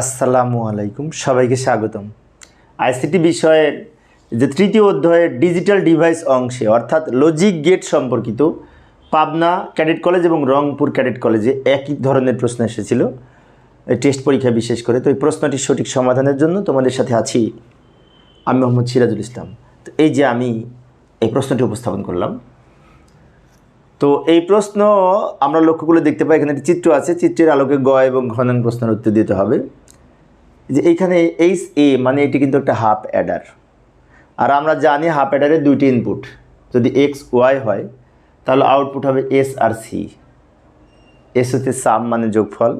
আসসালামু আলাইকুম, সবাইকে স্বাগতম। আইসিটি বিষয়ের যে তৃতীয় অধ্যায়ের ডিজিটাল ডিভাইস অংশে, অর্থাৎ লজিক গেট সম্পর্কিত, পাবনা ক্যাডেট কলেজ এবং রংপুর ক্যাডেট কলেজে একই ধরনের প্রশ্ন এসেছিল। টেস্ট পরীক্ষা বিশেষ করে, তো এই প্রশ্নটির সঠিক সমাধানের জন্য তোমাদের সাথে আছি আমি মোহাম্মদ সিরাজুল ইসলাম। তো এই যে আমি এই প্রশ্নটি উপস্থাপন করলাম, তো এই প্রশ্ন আমরা লক্ষ্য দেখতে পাই, এখানে একটি চিত্র আছে, চিত্রের আলোকে গ এবং ঘনন প্রশ্নের উত্তর দিতে হবে। যে এইখানে এইচ এ মানে এটি কিন্তু একটা হাফ অ্যাডার আর আমরা জানি হাফ অ্যাডারের দুইটি ইনপুট যদি এক্স ওয়াই হয়, তাহলে আউটপুট হবে এস আর সি এস হচ্ছে সাম মানে যোগফল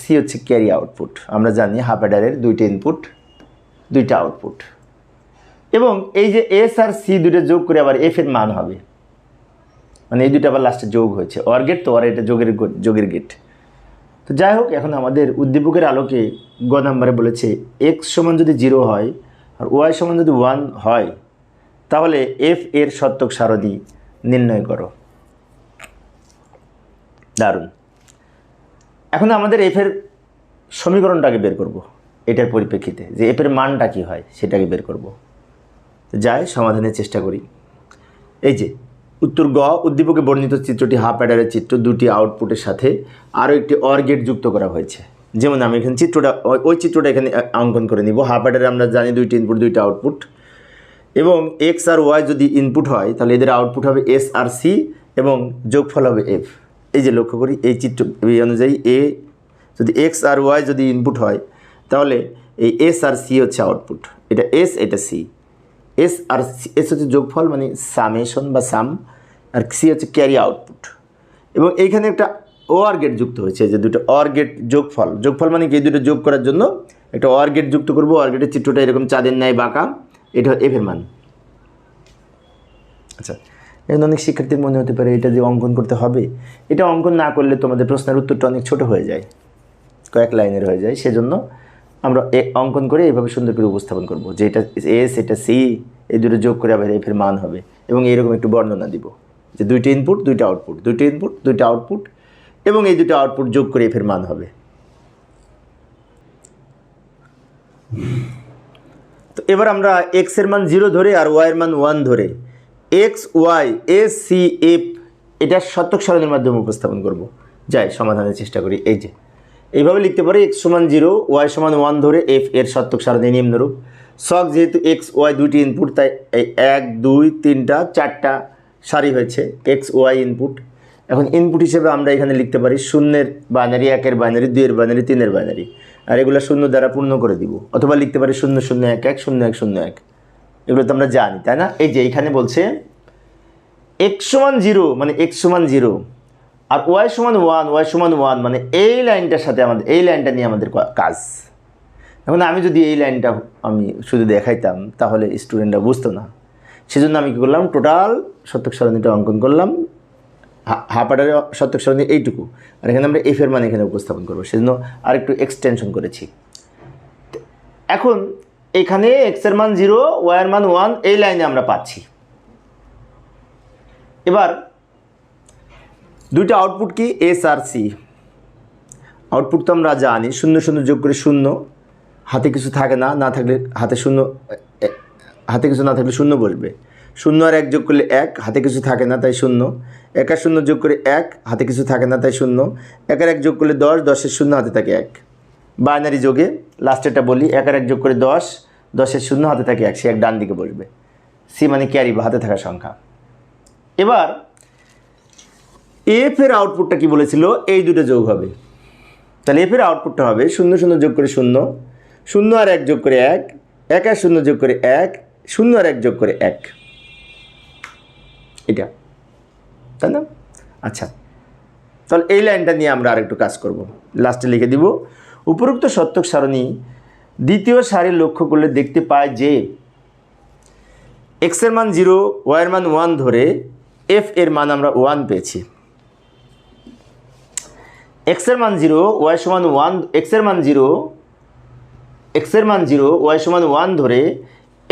সি হচ্ছে ক্যারি আউটপুট আমরা জানি হাফ অ্যাডারের দুইটি ইনপুট দুইটা আউটপুট এবং এই যে এস আর সি দুটো যোগ করে আবার এফ এর মান হবে। মানে এই দুটো আবার লাস্টে যোগ হয়েছে। অর গেট তো আর এটা যোগের যোগের গেট তো যাই হোক, এখন আমাদের উদ্দীপকের আলোকে গ নাম্বারে বলেছে এক্স সমান যদি জিরো হয় আর ওয়াই সমান যদি ওয়ান হয়, তাহলে এফ এর সত্যক সারণী নির্ণয় করো। দারুণ। এখন আমাদের এফের সমীকরণটাকে বের করব, এটার পরিপ্রেক্ষিতে, যে এফের মানটা কী হয়, সেটাকে বের করব। যাই, সমাধানের চেষ্টা করি। এই যে উত্তর গ, উদ্দীপকে বর্ণিত চিত্রটি হাফ অ্যাডারের চিত্র, দুটি আউটপুটের সাথে আরও একটি অর গেট যুক্ত করা হয়েছে। যেমন আমি এখানে চিত্রটা, ওই চিত্রটা এখানে অঙ্কন করে নিব। হাফ অ্যাডারে আমরা জানি দুইটি ইনপুট দুইটা আউটপুট এবং এক্স আর ওয়াই যদি ইনপুট হয়, তাহলে এদের আউটপুট হবে এস আর সি এবং যোগফল হবে এফ এই যে লক্ষ্য করি, এই চিত্র, এই অনুযায়ী এ যদি এক্স আর ওয়াই যদি ইনপুট হয়, তাহলে এই এস আর সি হচ্ছে আউটপুট এটা এস এটা সি এস আর এস হচ্ছে যোগফল মানে সামেশন বা সাম আর সি হচ্ছে ক্যারি আউটপুট এবং এইখানে একটা ওয়ার গেট যুক্ত হয়েছে, যে দুটো অর গেট যোগফল। যোগফল মানে কি? এই দুটো যোগ করার জন্য একটা অর গেট যুক্ত করব। অর গেটের চিত্রটা এরকম চাঁদের ন্যায় বাঁকা। এটা এফের মান। আচ্ছা এখন অনেক শিক্ষার্থীর মনে হতে পারে এটা যে অঙ্কন করতে হবে। এটা অঙ্কন না করলে তোমাদের প্রশ্নের উত্তরটা অনেক ছোট হয়ে যায়। কয়েক লাইনের হয়ে যায়, সেজন্য আমরা এ অঙ্কন করে এইভাবে সুন্দর করে উপস্থাপন করব। যে এটা এস এটা সি, এই দুটো যোগ করে আবার এফের মান হবে। এবং এইরকম একটু বর্ণনা দিব। যে দুইটা ইনপুট দুইটা আউটপুট দুইটা ইনপুট দুইটা আউটপুট এবং এই দুটো আউটপুট যোগ করে এফের মান হবে। তো এবার আমরা এক্সের মান জিরো ধরে আর ওয়াই এর মান ওয়ান ধরে X Y S C F এটা শতক সরণের মাধ্যমে উপস্থাপন করব। যাই, সমাধানের চেষ্টা করি। এই যে এইভাবে লিখতে পারি এক্স সমান জিরো ওয়াই সমান ওয়ান ধরে এফ এর শতক সারণী নিম্নরূপ। সক যেহেতু এক্স ওয়াই দুইটি ইনপুট তাই এক, দুই, তিনটা, চারটা সারি হয়েছে এক্স ওয়াই ইনপুট এখন ইনপুট হিসেবে আমরা এখানে লিখতে পারি শূন্যের বাইনারি একের বাইনারি দুইয়ের বাইনারি তিনের বাইনারি আর এগুলো শূন্য দ্বারা পূর্ণ করে দিব। অথবা লিখতে পারি শূন্য শূন্য, এক এক, শূন্য এক শূন্য, এক। এগুলো তো আমরা জানি, তাই না? এই যে এইখানে বলছে এক্স সমান জিরো মানে এক্স সমান জিরো আর ওয়াই সমান ওয়ান ওয়াই সমান ওয়ান মানে এই লাইনটার সাথে আমাদের, এই লাইনটা নিয়ে আমাদের কাজ। এখন আমি যদি এই লাইনটা আমি শুধু দেখাইতাম, তাহলে স্টুডেন্টরা বুঝতো না। সেজন্য আমি কী করলাম টোটাল শতক সারণীটা অঙ্কন করলাম। হাফাটারে শতক সারণী এইটুকু। আর এখানে আমরা এফের মান এখানে উপস্থাপন করব। সেজন্য আর একটু এক্সটেনশন করেছি। এখন এখানে এক্সের মান জিরো ওয়াইয়ের মান ওয়ান এই লাইনে আমরা পাচ্ছি। এবার দুইটা আউটপুট কি? এস আর সি আউটপুট তো আমরা জানি, শূন্য শূন্য যোগ করে শূন্য। হাতে কিছু থাকে না না থাকলে হাতে শূন্য হাতে কিছু না থাকলে শূন্য বসবে। শূন্য আর এক যোগ করলে এক, হাতে কিছু থাকে না, তাই শূন্য। এক আর শূন্য যোগ করে এক, হাতে কিছু থাকে না, তাই শূন্য। এক আর এক যোগ করলে দশ, দশের শূন্য, হাতে থাকে এক। বাইনারি যোগে লাস্টেরটা বলি, এক আর এক যোগ করে দশ, দশের শূন্য, হাতে থাকে এক, সে এক ডান দিকে বসবে। সি মানে ক্যারি বা হাতে থাকা সংখ্যা। এবার এফ এর আউটপুটটা কি বলেছিল? এই দুটো যোগ হবে। তাহলে এফ এর আউটপুটটা হবে শূন্য শূন্য যোগ করে শূন্য শূন্য আর এক যোগ করে এক এক আর শূন্য যোগ করে এক, শূন্য আর এক যোগ করে এক। এটা। তাই না? আচ্ছা। তাহলে এই লাইনটা নিয়ে আমরা আরেকটু কাজ করব। লাস্টে লিখে দিব, উপরোক্ত সত্যক সারণী দ্বিতীয় সারি লক্ষ্য করলে দেখতে পায় যে এক্সের মান জিরো ওয়াইয়ের মান ওয়ান ধরে এফ এর মান আমরা ওয়ান পেয়েছি। এক্সের মান জিরো ওয়াই সমান ওয়ান এক্সের মান জিরো এক্সের মান জিরো ওয়াই সমান ওয়ান ধরে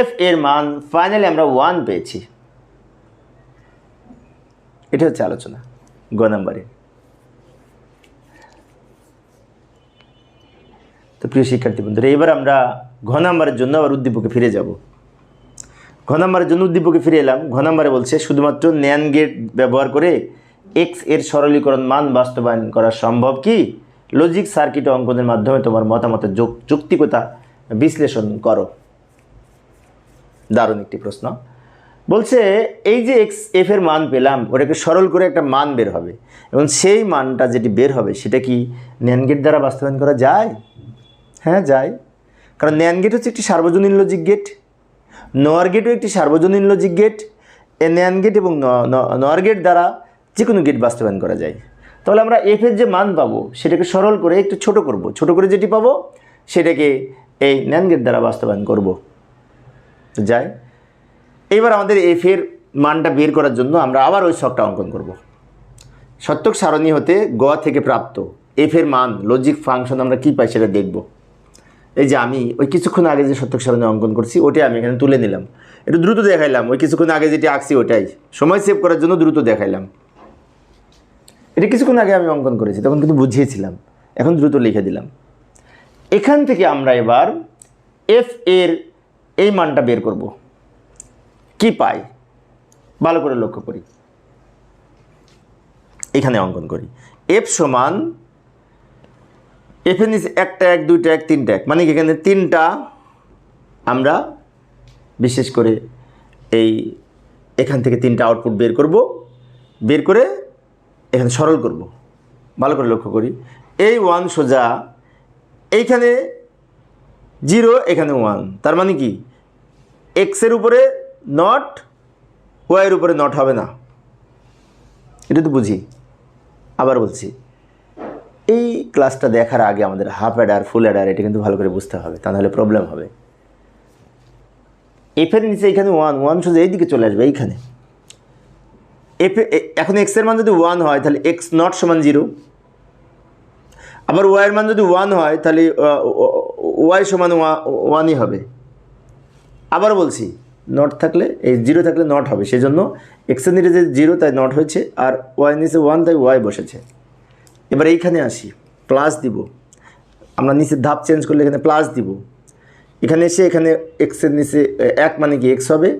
এফ এর মান ফাইনালি আমরা ওয়ান পেয়েছি। এটা হচ্ছে আলোচনা, গ নাম্বারে। তো প্রিয় শিক্ষার্থী বন্ধুরা, এবার আমরা ঘ নাম্বারের জন্য আবার উদ্দীপকে ফিরে যাব। ঘ নাম্বারের জন্য উদ্দীপকে ফিরে এলাম। ঘ নাম্বারে বলছে, শুধুমাত্র ন্যান গেট ব্যবহার করে এক্সের সরলীকরণ মান বাস্তবায়ন করা সম্ভব কি? লজিক সার্কিট অঙ্কনের মাধ্যমে তোমার মতামতের যৌক- যৌক্তিকতা বিশ্লেষণ করো। দারুণ একটি প্রশ্ন। বলছে, এই যে এক্স এফ এর মান পেলাম, ওটাকে সরল করে একটা মান বের হবে। এবং সেই মানটা যেটি বের হবে, সেটা কি ন্যান গেট দ্বারা বাস্তবায়ন করা যায়? হ্যাঁ যায়। কারণ ন্যান গেট হচ্ছে একটি সার্বজনীন লজিক গেট নোয়ার গেটও একটি সার্বজনীন লজিক গেট এ ন্যান গেট এবং নোয়ার গেট দ্বারা যে কোনো গেট বাস্তবায়ন করা যায়। তাহলে আমরা এফ এর যে মান পাবো, সেটাকে সরল করে একটু ছোট করব। ছোট করে যেটি পাবো, সেটাকে এই ন্যান গেট দ্বারা বাস্তবায়ন করব। যায় এইবার আমাদের এফ এর মানটা বের করার জন্য আমরা আবার ওই ছকটা অঙ্কন করব। সত্যক সারণী হতে গ থেকে প্রাপ্ত এফ এর মান লজিক ফাংশন আমরা কী পাই সেটা দেখব। এই যে আমি ওই কিছুক্ষণ আগে যে সত্যক সারণী অঙ্কন করছি ওটাই আমি এখানে তুলে নিলাম। একটু দ্রুত দেখাইলাম, ওই কিছুক্ষণ আগে যেটি আঁকছি ওটাই। সময় সেভ করার জন্য দ্রুত দেখাইলাম। এটা কিছুক্ষণ আগে আমি অঙ্কন করেছি, তখন কিন্তু বুঝিয়েছিলাম। এখন দ্রুত লিখে দিলাম। এখান থেকে আমরা এবার এফ এর এই মানটা বের করব। কি পাই? ভালো করে লক্ষ্য করি। এখানে অঙ্কন করি। এফ সমান এফ এর নিচে একটা এক, দুইটা এক, তিনটা এক। মানে এখানে তিনটা আমরা বিশেষ করে এই এখান থেকে তিনটা আউটপুট বের করব। বের করে এখানে সরল করব। ভালো করে লক্ষ্য করি। এই ওয়ান সোজা, এইখানে জিরো এখানে ওয়ান তার মানে কি? এক্সের উপরে নট ওয়াইয়ের উপরে নট হবে না। এটা তো বুঝি। আবার বলছি, এই ক্লাসটা দেখার আগে আমাদের হাফ অ্যাডার ফুল অ্যাডার এটা কিন্তু ভালো করে বুঝতে হবে, তা নাহলে প্রবলেম হবে। এফের নিচে এখানে ওয়ান ওয়ান সোজা এইদিকে চলে আসবে, এইখানে। এফ এখন এক্সের মান যদি ওয়ান হয়, তাহলে এক্স নট সমান জিরো আবার ওয়াইয়ের মান যদি ওয়ান হয়, তাহলে ওয়াই সমান ওয়ানই হবে। আবার বলছি নট থাকলে, এই জিরো থাকলে নট হবে সেই সেজন্য এক্সের নিচে যে জিরো তাই নট হয়েছে, আর ওয়াই নিচে ওয়ান তাই ওয়াই বসেছে। এবার এইখানে আসি প্লাস দিব। আমরা নিচে ধাপ চেঞ্জ করলে এখানে প্লাস দিব। এখানে এসে এখানে এক্সের নিচে, এক মানে কি এক্স হবে,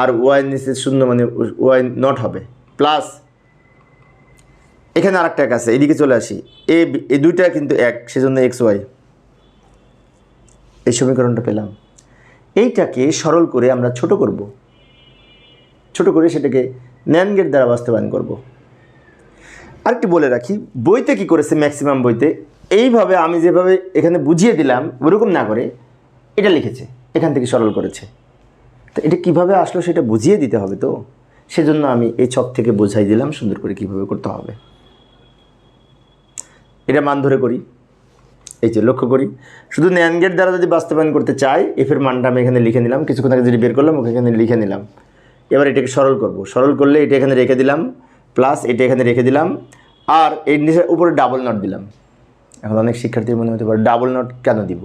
আর ওয়াইয়ের নিচে শূন্য মানে ওয়াই নট হবে। প্লাস এখানে আরেকটা এক আছে, এদিকে চলে আসি। এ এই দুইটা কিন্তু এক, সেজন্য এক্স, ওয়াই। এই সমীকরণটা পেলাম। এইটাকে সরল করে আমরা ছোট করব। ছোট করে সেটাকে ন্যান গেট দ্বারা বাস্তবায়ন করব। আরেকটি বলে রাখি, বইতে কি করেছে ম্যাক্সিমাম বইতে? এইভাবে আমি যেভাবে এখানে বুঝিয়ে দিলাম, ওরকম না করে এটা লিখেছে, এখান থেকে সরল করেছে। তো এটা কীভাবে আসলো সেটা বুঝিয়ে দিতে হবে তো? সেজন্য আমি এই ছক থেকে বোঝাই দিলাম সুন্দর করে কীভাবে করতে হবে। এটা মান ধরে করি। এই যে লক্ষ্য করি। শুধু গেট দ্বারা যদি বাস্তবায়ন করতে চাই এফের মানটা আমি এখানে লিখে নিলাম। কিছুক্ষণ আগে যদি বের করলাম, ওকে এখানে লিখে নিলাম। এবার এটাকে সরল করব। সরল করলে এটা এখানে রেখে দিলাম প্লাস এটা এখানে রেখে দিলাম, আর এর নিচে উপরে ডাবল নট দিলাম। এখন অনেক শিক্ষার্থীর মনে হতে পারে ডাবল নট কেন দিব?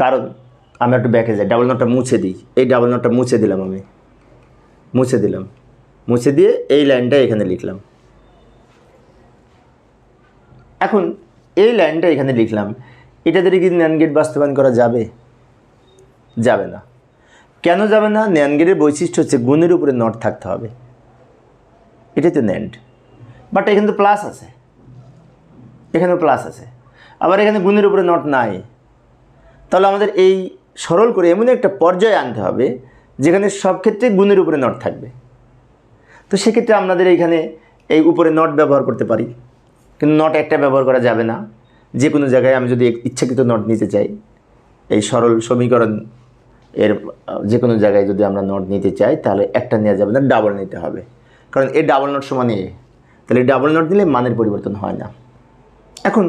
কারণ আমি একটু ব্যাকে যাই। ডাবল নটটা মুছে দিই। এই ডাবল নটটা মুছে দিলাম আমি। মুছে দিলাম। মুছে দিয়ে এই লাইনটা এখানে লিখলাম। এখন এই লাইনটা এখানে লিখলাম। এটা দিয়ে কি ন্যান গেট বাস্তবায়ন করা যাবে? যাবে না। কেন যাবে না? ন্যান গেটের বৈশিষ্ট্য হচ্ছে গুণের উপরে নট থাকতে হবে। এটাই তো ন্যান্ড বাট এখানে তো প্লাস আছে। এখানেও প্লাস আছে। আবার এখানে গুণের উপরে নট নাই। তাহলে আমাদের এই সরল করে এমন একটা পর্যায়ে আনতে হবে যেখানে সব ক্ষেত্রে গুণের উপরে নট থাকবে। তো সেক্ষেত্রে আপনাদের এইখানে এই উপরে নট ব্যবহার করতে পারি। কিন্তু নট একটা ব্যবহার করা যাবে না। যে কোনো জায়গায় আমি যদি ইচ্ছাকৃত নট নিতে চাই, এই সরল সমীকরণ এর যে কোনো জায়গায় যদি আমরা নট নিতে চাই, তাহলে একটা নেওয়া যাবে না ডাবল নিতে হবে। কারণ এ ডাবল নট সমান তাহলে ডাবল নট দিলে মানের পরিবর্তন হয় না। এখন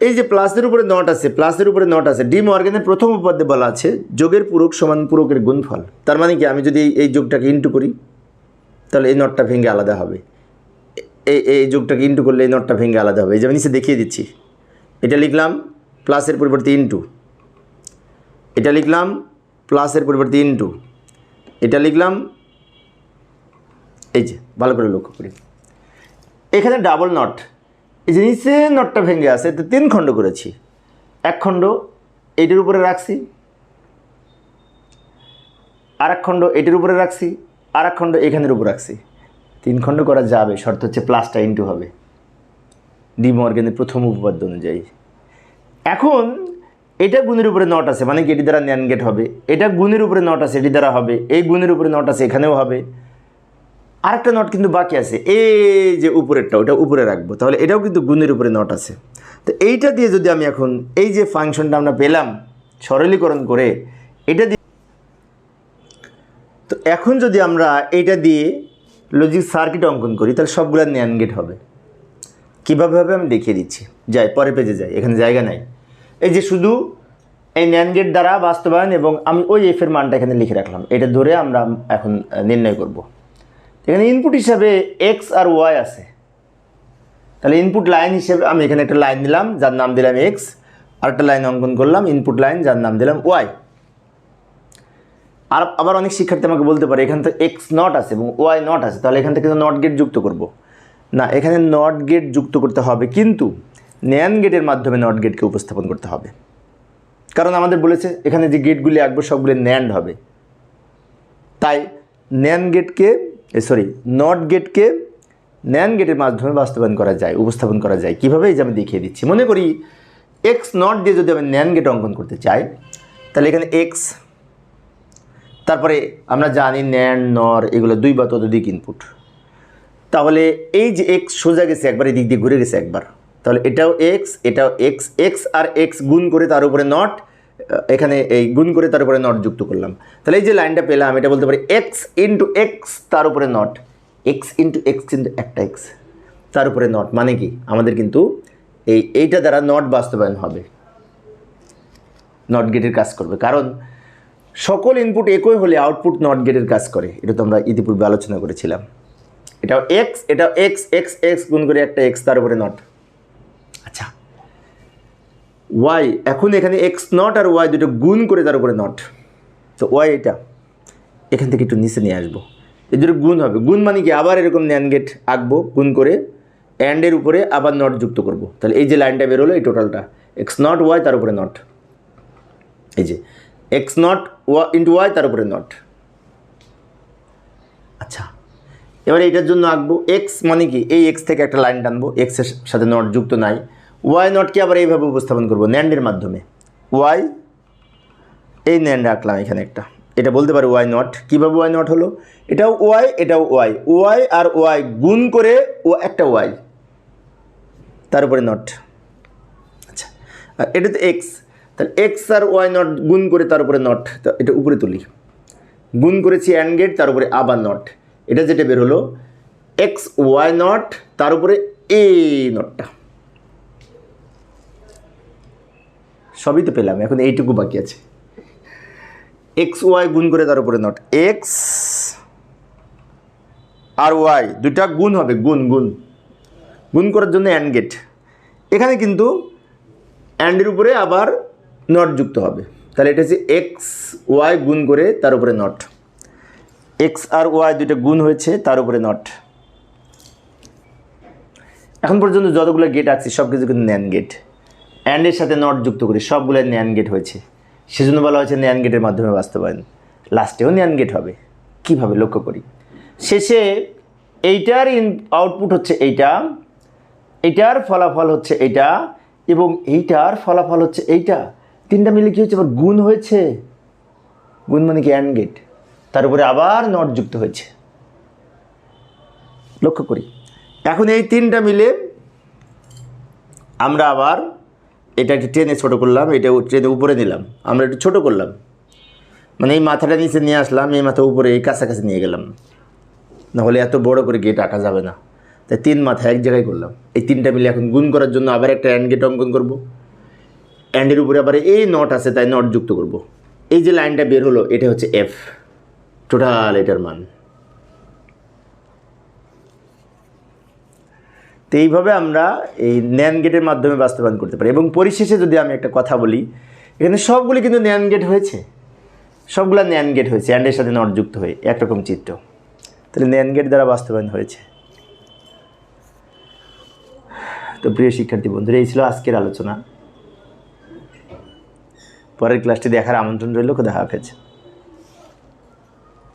এই যে প্লাসের উপরে নট আছে, প্লাসের উপরে নট আছে, ডি মর্গানের প্রথম উপাদ্যে বলা আছে, যোগের পূরক সমান পূরকের গুণফল। তার মানে কি, আমি যদি এই- যোগটাকে ইন্টু করি, তাহলে এই নটটা ভেঙে আলাদা হবে। এই এই যোগটাকে ইন্টু করলে এই নটটা ভেঙে আলাদা হবে। এই যে আমি নিচে দেখিয়ে দিচ্ছি। এটা লিখলাম প্লাসের পরিবর্তে ইন্টু এটা লিখলাম প্লাসের পরিবর্তে ইন্টু এটা লিখলাম, এই যে, ভালো করে লক্ষ্য করি। এখানে ডাবল নট এই যে নিচে নটটা ভেঙে আছে তো তিন খণ্ড করেছি। এক খণ্ড এইটার উপরে রাখছি আর এক খণ্ড এটির উপরে রাখছি আর এক খণ্ড এখানের উপর রাখছি। তিন খণ্ড করা যাবে, শর্ত হচ্ছে প্লাসটা ইন্টু হবে। ডি মর্গেনের প্রথম উপপাদ্য অনুযায়ী। এখন, এটা গুণের উপরে নট আছে মানে কি? এটি দ্বারা ন্যান গেট হবে। এটা গুণের উপরে নট আছে, এটি দ্বারা হবে। এই গুণের উপরে নট আছে, এখানেও হবে। আরেকটা নট কিন্তু বাকি আছে। এই যে উপরেরটা, ওটা উপরে রাখব। তাহলে এটাও কিন্তু গুণের উপরে নট আছে। তো এইটা দিয়ে যদি আমি এখন এই যে ফাংশনটা আমরা পেলাম, সরলীকরণ করে, এটা দিয়ে তো এখন যদি আমরা এইটা দিয়ে লজিক সার্কিট অঙ্কন করি, তাহলে সবগুলো ন্যান গেট হবে। কীভাবে হবে আমি দেখিয়ে দিচ্ছি। যাই পরে পেজে যাই, এখানে জায়গা নাই। এই যে শুধু এই ন্যান গেট দ্বারা বাস্তবায়ন এবং আমি ওই এফের মানটা এখানে লিখে রাখলাম। এটা ধরে আমরা এখন নির্ণয় করব। এখানে ইনপুট হিসাবে এক্স আর ওয়াই আছে। তাহলে ইনপুট লাইন হিসেবে আমি এখানে একটা লাইন দিলাম, যার নাম দিলাম এক্স আর একটা লাইন অঙ্কন করলাম ইনপুট লাইন যার নাম দিলাম ওয়াই আর আবার অনেক শিক্ষার্থী আমাকে বলতে পারে, এখান থেকে এক্স নট আছে এবং ওয়াই নট আছে, তাহলে এখান থেকে নট গেট যুক্ত করব। না, এখানে নট গেট যুক্ত করতে হবে, কিন্তু ন্যান গেটের মাধ্যমে নট গেটকে উপস্থাপন করতে হবে। কারণ আমাদের বলেছে, এখানে যে গেটগুলি আঁকবো, সবগুলি ন্যান্ড হবে। তাই ন্যান গেটকে সরি নট গেটকে ন্যান গেটের মাধ্যমে বাস্তবায়ন করা যায়, উপস্থাপন করা যায়। কীভাবে? এই যে আমি দেখিয়ে দিচ্ছি। মনে করি এক্স নট দিয়ে যদি আমি ন্যান গেট অঙ্কন করতে চাই, তাহলে এখানে এক্স তারপরে আমরা জানি ন্যান নর এগুলো দুই বা ততোধিক ইনপুট তাহলে এই যে এক্স সোজা গেছে একবার, এদিক দিয়ে ঘুরে গেছে একবার, তাহলে এটাও এক্স এটাও এক্স এক্স আর এক্স গুণ করে তার উপরে নট এখানে এই গুণ করে তার উপরে নট যুক্ত করলাম। তাহলে এই যে লাইনটা পেলাম, এটা বলতে পারি এক্স ইন্টু এক্স তার উপরে নট এক্স ইন্টু এক্স কিন্তু একটা এক্স তার উপরে নট মানে কি? আমাদের কিন্তু এই এইটা দ্বারা নট বাস্তবায়ন হবে। নট গেটের কাজ করবে। কারণ সকল ইনপুট একই হলে আউটপুট নট গেটের কাজ করে। এটা তো আমরা ইতিপূর্বে আলোচনা করেছিলাম। এটাও এক্স এটাও এক্স এক্স এক্স গুণ করে একটা এক্স তার উপরে নট আচ্ছা। ওয়াই এখন এখানে এক্স নট আর ওয়াই দুটো গুণ করে তার উপরে নট তো ওয়াই এটা। এখান থেকে একটু নিচে নিয়ে আসব। এই দুটো গুণ হবে। গুণ মানে কি? আবার এরকম ন্যান গেট আঁকবো, গুণ করে অ্যান্ডের উপরে আবার নট যুক্ত করব। তাহলে এই যে লাইনটা বেরোলো, এই টোটালটা এক্স নট ওয়াই তার উপরে নট এই যে X not Y into Y তার উপরে নট আচ্ছা এবারে এটার জন্য আঁকবো। এক্স মানে কি? এই এক্স থেকে একটা লাইন টানবো। এক্সের সাথে নট যুক্ত নাই। ওয়াই নটকে আবার এইভাবে উপস্থাপন করব? ন্যান্ডের মাধ্যমে। ওয়াই এই ন্যান্ড রাখলাম এখানে একটা। এটা বলতে পারি ওয়াই নট কীভাবে ওয়াই নট হলো? এটাও ওয়াই এটাও ওয়াই ওয়াই আর ওয়াই গুণ করে ও একটা ওয়াই তার উপরে নট আচ্ছা আর এটা তো এক্স তাহলে এক্স আর ওয়াই নট গুণ করে তার উপরে নট এটা উপরে তুলি। গুণ করেছি অ্যান্ড গেট তার উপরে আবার নট এটা যেটা বের হলো এক্স ওয়াই নট তার উপরে এ নটটা সবই তো পেলাম, এখন এইটুকু বাকি আছে। এক্স ওয়াই গুণ করে তার উপরে নট। এক্স আর ওয়াই দুটা গুণ হবে, গুণ গুণ। গুণ করার জন্য অ্যান্ড গেট এখানে কিন্তু অ্যান্ডের উপরে আবার নট যুক্ত হবে। তাহলে এটা হচ্ছে এক্স ওয়াই গুণ করে তার উপরে নট। এক্স আর ওয়াই দুইটা গুণ হয়েছে, তার উপরে নট। এখন পর্যন্ত যতগুলো গেট আছে সব কিছু কিন্তু ন্যান গেট অ্যান্ডের সাথে নট যুক্ত করি সবগুলো ন্যান গেট হয়েছে। সেজন্য বলা হয়েছে ন্যান গেটের মাধ্যমে বাস্তবায়ন। লাস্টেও ন্যান গেট হবে। কীভাবে? লক্ষ্য করি। শেষে এইটার ইন আউটপুট হচ্ছে এইটা, এইটার ফলাফল হচ্ছে এইটা এবং এইটার ফলাফল হচ্ছে এইটা। তিনটা মিলে কী হচ্ছে আবার গুণ হয়েছে। গুণ মানে কি? অ্যান্ড গেট তার উপরে আবার নট যুক্ত হয়েছে। লক্ষ্য করি। এখন এই তিনটা মিলে আমরা আবার এটা একটু টেনে ছোটো করলাম, এটা ট্রেনে উপরে নিলাম। আমরা একটু ছোটো করলাম। মানে এই মাথাটা নিচে নিয়ে আসলাম, এই মাথা উপরে, এই কাছাকাছি নিয়ে গেলাম। নাহলে এত বড় করে গেট আঁকা যাবে না। তাই তিন মাথা এক জায়গায় করলাম। এই তিনটা মিলে এখন গুণ করার জন্য আবার একটা অ্যান্ড গেট অঙ্কন করব। অ্যান্ডের উপরে আবার এই নট আছে, তাই নট যুক্ত করব। এই যে লাইনটা বের হলো, এটা হচ্ছে এফ টোটাল এটার মান। তো এইভাবে আমরা এই ন্যান গেটের মাধ্যমে বাস্তবায়ন করতে পারি। এবং পরিশেষে যদি আমি একটা কথা বলি, এখানে সবগুলি কিন্তু ন্যান গেট হয়েছে। সবগুলো ন্যান গেট হয়েছে অ্যান্ডের সাথে নট যুক্ত হয়ে, একরকম চিত্র। তাহলে ন্যান গেট দ্বারা বাস্তবায়ন হয়েছে। তো প্রিয় শিক্ষার্থী বন্ধুরা, এই ছিল আজকের আলোচনা। পরের ক্লাসটি দেখার আমন্ত্রণ রইল, খোদা হাফেজ।